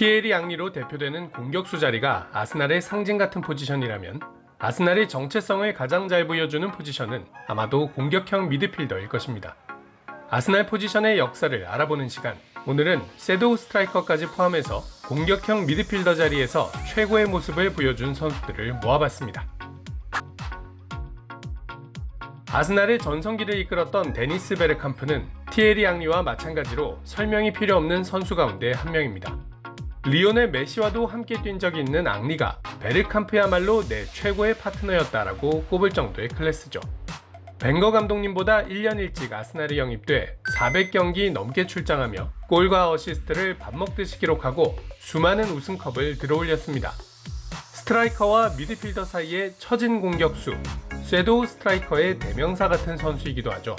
티에리 앙리로 대표되는 공격수 자리가 아스날의 상징 같은 포지션이라면 아스날의 정체성을 가장 잘 보여주는 포지션은 아마도 공격형 미드필더일 것입니다. 아스날 포지션의 역사를 알아보는 시간. 오늘은 섀도우 스트라이커까지 포함해서 공격형 미드필더 자리에서 최고의 모습을 보여준 선수들을 모아봤습니다. 아스날의 전성기를 이끌었던 데니스 베르캄프는 티에리 앙리와 마찬가지로 설명이 필요 없는 선수 가운데 한 명입니다. 리오넬 메시와도 함께 뛴 적이 있는 앙리가 베르캄프야말로 내 최고의 파트너였다라고 꼽을 정도의 클래스죠. 벵거 감독님보다 1년 일찍 아스날에 영입돼 400경기 넘게 출장하며 골과 어시스트를 밥 먹듯이 기록하고 수많은 우승컵을 들어올렸습니다. 스트라이커와 미드필더 사이의 처진 공격수, 쇠도우 스트라이커의 대명사 같은 선수이기도 하죠.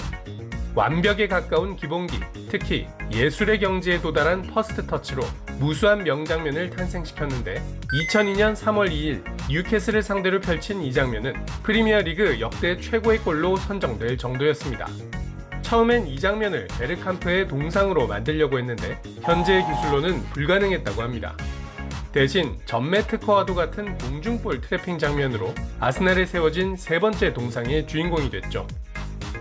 완벽에 가까운 기본기, 특히 예술의 경지에 도달한 퍼스트 터치로 무수한 명장면을 탄생시켰는데 2002년 3월 2일 뉴캐슬을 상대로 펼친 이 장면은 프리미어리그 역대 최고의 골로 선정될 정도였습니다. 처음엔 이 장면을 베르캄프의 동상으로 만들려고 했는데 현재의 기술로는 불가능했다고 합니다. 대신 전매 특허와도 같은 공중볼 트래핑 장면으로 아스날에 세워진 세 번째 동상의 주인공이 됐죠.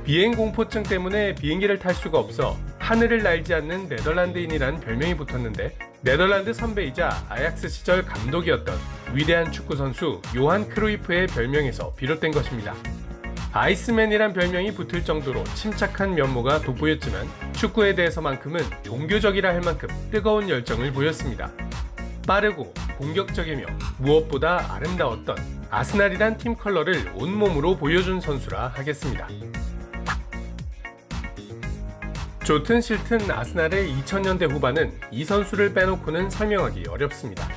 비행 공포증 때문에 비행기를 탈 수가 없어 하늘을 날지 않는 네덜란드인이란 별명이 붙었는데 네덜란드 선배이자 아약스 시절 감독이었던 위대한 축구 선수 요한 크루이프의 별명에서 비롯된 것입니다. 아이스맨이란 별명이 붙을 정도로 침착한 면모가 돋보였지만 축구에 대해서만큼은 종교적이라 할 만큼 뜨거운 열정을 보였습니다. 빠르고 공격적이며 무엇보다 아름다웠던 아스날이란 팀 컬러를 온몸으로 보여준 선수라 하겠습니다. 좋든 싫든 아스날의 2000년대 후반은 이 선수를 빼놓고는 설명하기 어렵습니다.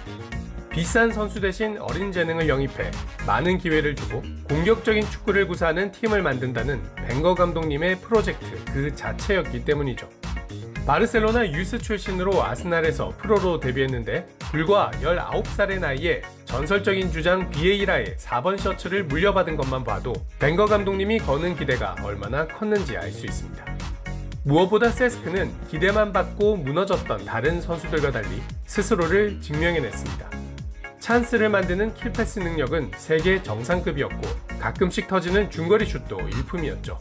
비싼 선수 대신 어린 재능을 영입해 많은 기회를 주고 공격적인 축구를 구사하는 팀을 만든다는 벵거 감독님의 프로젝트 그 자체였기 때문이죠. 바르셀로나 유스 출신으로 아스날에서 프로로 데뷔했는데 불과 19살의 나이에 전설적인 주장 비에이라의 4번 셔츠를 물려받은 것만 봐도 벵거 감독님이 거는 기대가 얼마나 컸는지 알 수 있습니다. 무엇보다 세스크는 기대만 받고 무너졌던 다른 선수들과 달리 스스로를 증명해냈습니다. 찬스를 만드는 킬패스 능력은 세계 정상급이었고 가끔씩 터지는 중거리 슛도 일품이었죠.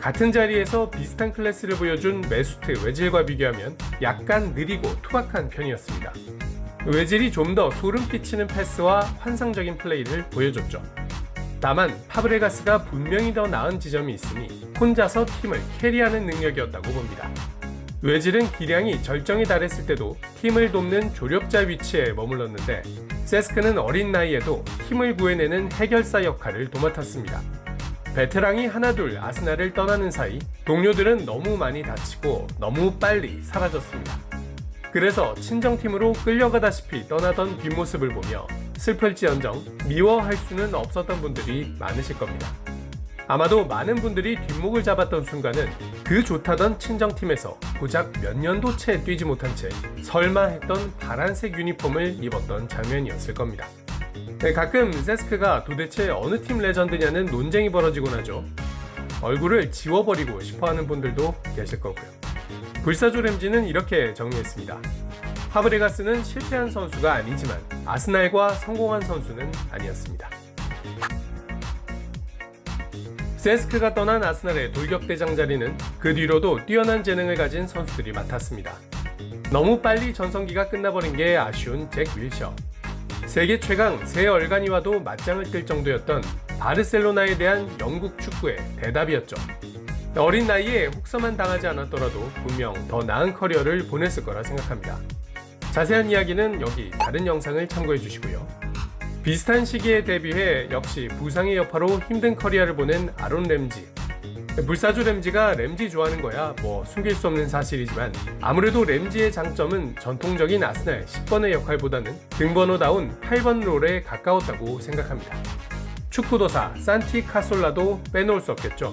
같은 자리에서 비슷한 클래스를 보여준 메수트 외질과 비교하면 약간 느리고 투박한 편이었습니다. 외질이 좀 더 소름 끼치는 패스와 환상적인 플레이를 보여줬죠. 다만 파브레가스가 분명히 더 나은 지점이 있으니 혼자서 팀을 캐리하는 능력이었다고 봅니다. 외질은 기량이 절정에 달했을 때도 팀을 돕는 조력자 위치에 머물렀는데 세스크는 어린 나이에도 팀을 구해내는 해결사 역할을 도맡았습니다. 베테랑이 하나둘 아스날을 떠나는 사이 동료들은 너무 많이 다치고 너무 빨리 사라졌습니다. 그래서 친정팀으로 끌려가다시피 떠나던 뒷모습을 보며 슬플지언정 미워할 수는 없었던 분들이 많으실 겁니다. 아마도 많은 분들이 뒷목을 잡았던 순간은 그 좋다던 친정팀에서 고작 몇 년도 채 뛰지 못한 채 설마 했던 파란색 유니폼을 입었던 장면이었을 겁니다. 네, 가끔 세스크가 도대체 어느 팀 레전드냐는 논쟁이 벌어지곤 하죠. 얼굴을 지워버리고 싶어 하는 분들도 계실 거고요. 불사조 램지는 이렇게 정리했습니다. 파브레가스는 실패한 선수가 아니지만 아스날과 성공한 선수는 아니었습니다. 세스크가 떠난 아스날의 돌격대장 자리는 그 뒤로도 뛰어난 재능을 가진 선수들이 맡았습니다. 너무 빨리 전성기가 끝나버린 게 아쉬운 잭 윌셔. 세계 최강 세 얼간이와도 맞짱을 뜰 정도였던 바르셀로나에 대한 영국 축구의 대답이었죠. 어린 나이에 혹서만 당하지 않았더라도 분명 더 나은 커리어를 보냈을 거라 생각합니다. 자세한 이야기는 여기 다른 영상을 참고해 주시고요. 비슷한 시기에 데뷔해 역시 부상의 여파로 힘든 커리어를 보낸 아론 램지. 불사조 램지가 램지 좋아하는 거야 뭐 숨길 수 없는 사실이지만 아무래도 램지의 장점은 전통적인 아스날 10번의 역할보다는 등번호다운 8번 롤에 가까웠다고 생각합니다. 축구도사 산티 카솔라도 빼놓을 수 없겠죠.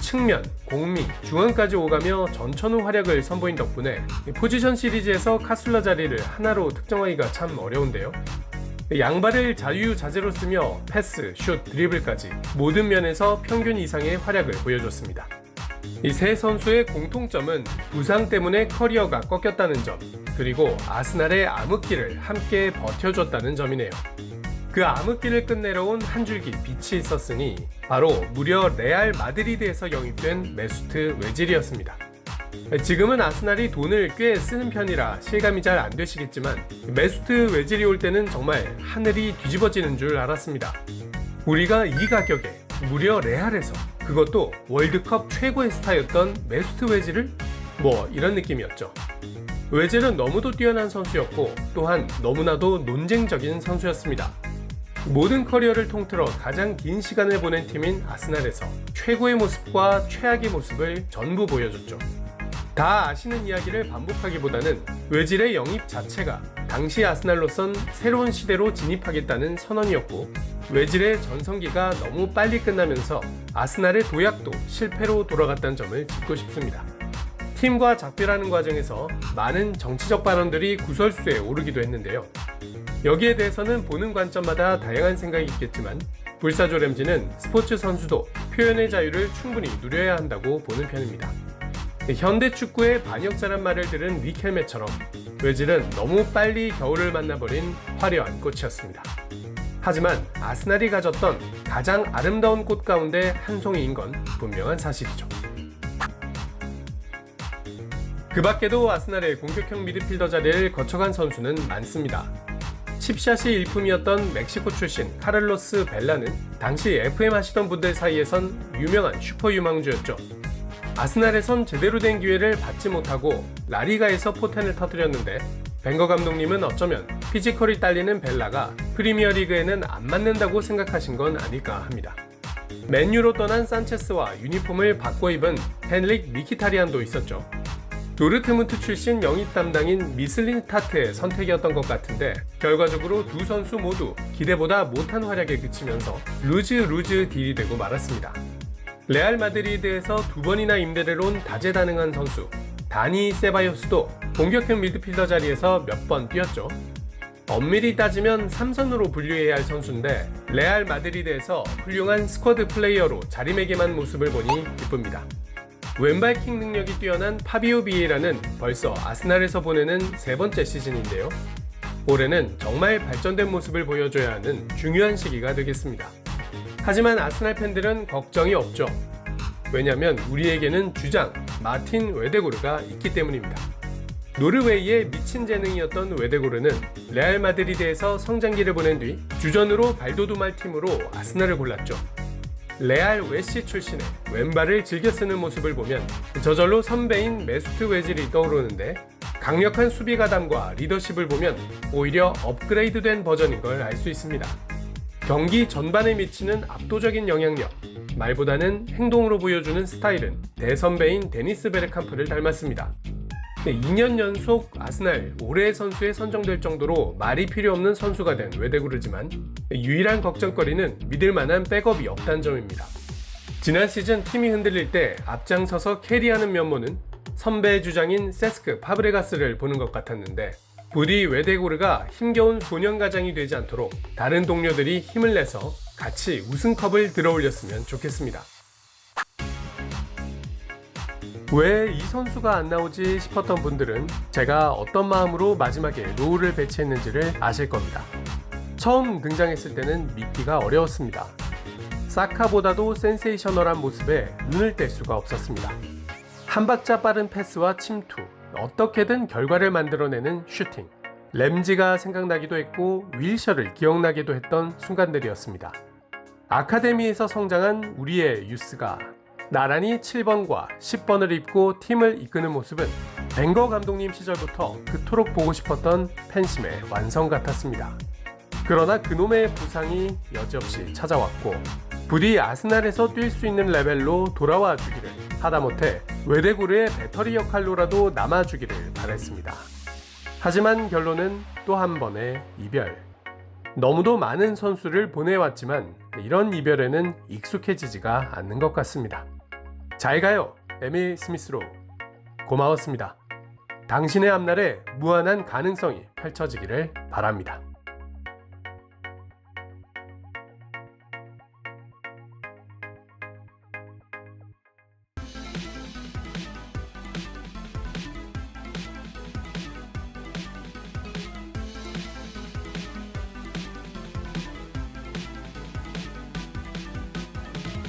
측면, 공미, 중앙까지 오가며 전천후 활약을 선보인 덕분에 포지션 시리즈에서 카술라 자리를 하나로 특정하기가 참 어려운데요. 양발을 자유자재로 쓰며 패스, 슛, 드리블까지 모든 면에서 평균 이상의 활약을 보여줬습니다. 이 세 선수의 공통점은 부상 때문에 커리어가 꺾였다는 점, 그리고 아스날의 암흑기를 함께 버텨줬다는 점이네요. 그 암흑기를 끝내러 온 한 줄기 빛이 있었으니 바로 무려 레알 마드리드에서 영입된 메수트 외질이었습니다. 지금은 아스날이 돈을 꽤 쓰는 편이라 실감이 잘 안 되시겠지만 메수트 외질이 올 때는 정말 하늘이 뒤집어지는 줄 알았습니다. 우리가 이 가격에 무려 레알에서 그것도 월드컵 최고의 스타였던 메수트 외질을 뭐 이런 느낌이었죠. 외젤은 너무도 뛰어난 선수였고 또한 너무나도 논쟁적인 선수였습니다. 모든 커리어를 통틀어 가장 긴 시간을 보낸 팀인 아스날에서 최고의 모습과 최악의 모습을 전부 보여줬죠. 다 아시는 이야기를 반복하기보다는 외질의 영입 자체가 당시 아스날로선 새로운 시대로 진입하겠다는 선언이었고 외질의 전성기가 너무 빨리 끝나면서 아스날의 도약도 실패로 돌아갔다는 점을 짚고 싶습니다. 팀과 작별하는 과정에서 많은 정치적 발언들이 구설수에 오르기도 했는데요. 여기에 대해서는 보는 관점마다 다양한 생각이 있겠지만 불사조 램지는 스포츠 선수도 표현의 자유를 충분히 누려야 한다고 보는 편입니다. 현대 축구의 반역자란 말을 들은 리켈메처럼 외질은 너무 빨리 겨울을 만나버린 화려한 꽃이었습니다. 하지만 아스날이 가졌던 가장 아름다운 꽃 가운데 한 송이인 건 분명한 사실이죠. 그 밖에도 아스날의 공격형 미드필더 자리를 거쳐간 선수는 많습니다. 칩샷이 일품이었던 멕시코 출신 카를로스 벨라는 당시 FM 하시던 분들 사이에선 유명한 슈퍼 유망주였죠. 아스날에선 제대로 된 기회를 받지 못하고 라리가에서 포텐을 터뜨렸는데 벵거 감독님은 어쩌면 피지컬이 딸리는 벨라가 프리미어리그에는 안 맞는다고 생각하신 건 아닐까 합니다. 맨유로 떠난 산체스와 유니폼을 바꿔 입은 헨릭 미키타리안도 있었죠. 도르트문트 출신 영입 담당인 미슬린 타트의 선택이었던 것 같은데 결과적으로 두 선수 모두 기대보다 못한 활약에 그치면서 루즈 루즈 딜이 되고 말았습니다. 레알 마드리드에서 두 번이나 임대를 온 다재다능한 선수 다니 세바요스도 공격형 미드필더 자리에서 몇 번 뛰었죠. 엄밀히 따지면 삼선으로 분류해야 할 선수인데 레알 마드리드에서 훌륭한 스쿼드 플레이어로 자리매김한 모습을 보니 기쁩니다. 왼발킥 능력이 뛰어난 파비오 비에라는 벌써 아스날에서 보내는 세 번째 시즌인데요. 올해는 정말 발전된 모습을 보여줘야 하는 중요한 시기가 되겠습니다. 하지만 아스날 팬들은 걱정이 없죠. 왜냐면 우리에게는 주장 마틴 웨데고르가 있기 때문입니다. 노르웨이의 미친 재능이었던 웨데고르는 레알 마드리드에서 성장기를 보낸 뒤 주전으로 발도두말 팀으로 아스날을 골랐죠. 레알 웨시 출신의 왼발을 즐겨 쓰는 모습을 보면 저절로 선배인 메스트 웨질이 떠오르는데 강력한 수비 가담과 리더십을 보면 오히려 업그레이드된 버전인 걸 알 수 있습니다. 경기 전반에 미치는 압도적인 영향력, 말보다는 행동으로 보여주는 스타일은 대선배인 데니스 베르캄프를 닮았습니다. 2년 연속 아스날 올해의 선수에 선정될 정도로 말이 필요 없는 선수가 된 외대구르지만 유일한 걱정거리는 믿을 만한 백업이 없다는 점입니다. 지난 시즌 팀이 흔들릴 때 앞장서서 캐리하는 면모는 선배 주장인 세스크 파브레가스를 보는 것 같았는데 부디 외대구르가 힘겨운 소년가장이 되지 않도록 다른 동료들이 힘을 내서 같이 우승컵을 들어올렸으면 좋겠습니다. 왜 이 선수가 안 나오지 싶었던 분들은 제가 어떤 마음으로 마지막에 로우를 배치했는지를 아실 겁니다. 처음 등장했을 때는 믿기가 어려웠습니다. 사카보다도 센세이셔널한 모습에 눈을 뗄 수가 없었습니다. 한 박자 빠른 패스와 침투, 어떻게든 결과를 만들어내는 슈팅. 램지가 생각나기도 했고 윌셔를 기억나기도 했던 순간들이었습니다. 아카데미에서 성장한 우리의 유스가 나란히 7번과 10번을 입고 팀을 이끄는 모습은 벵거 감독님 시절부터 그토록 보고 싶었던 팬심의 완성 같았습니다. 그러나 그놈의 부상이 여지없이 찾아왔고 부디 아스날에서 뛸 수 있는 레벨로 돌아와 주기를 하다못해 외대구르의 배터리 역할로라도 남아 주기를 바랬습니다. 하지만 결론은 또 한 번의 이별. 너무도 많은 선수를 보내왔지만 이런 이별에는 익숙해지지가 않는 것 같습니다. 잘 가요, 에밀 스미스로. 고마웠습니다. 당신의 앞날에 무한한 가능성이 펼쳐지기를 바랍니다.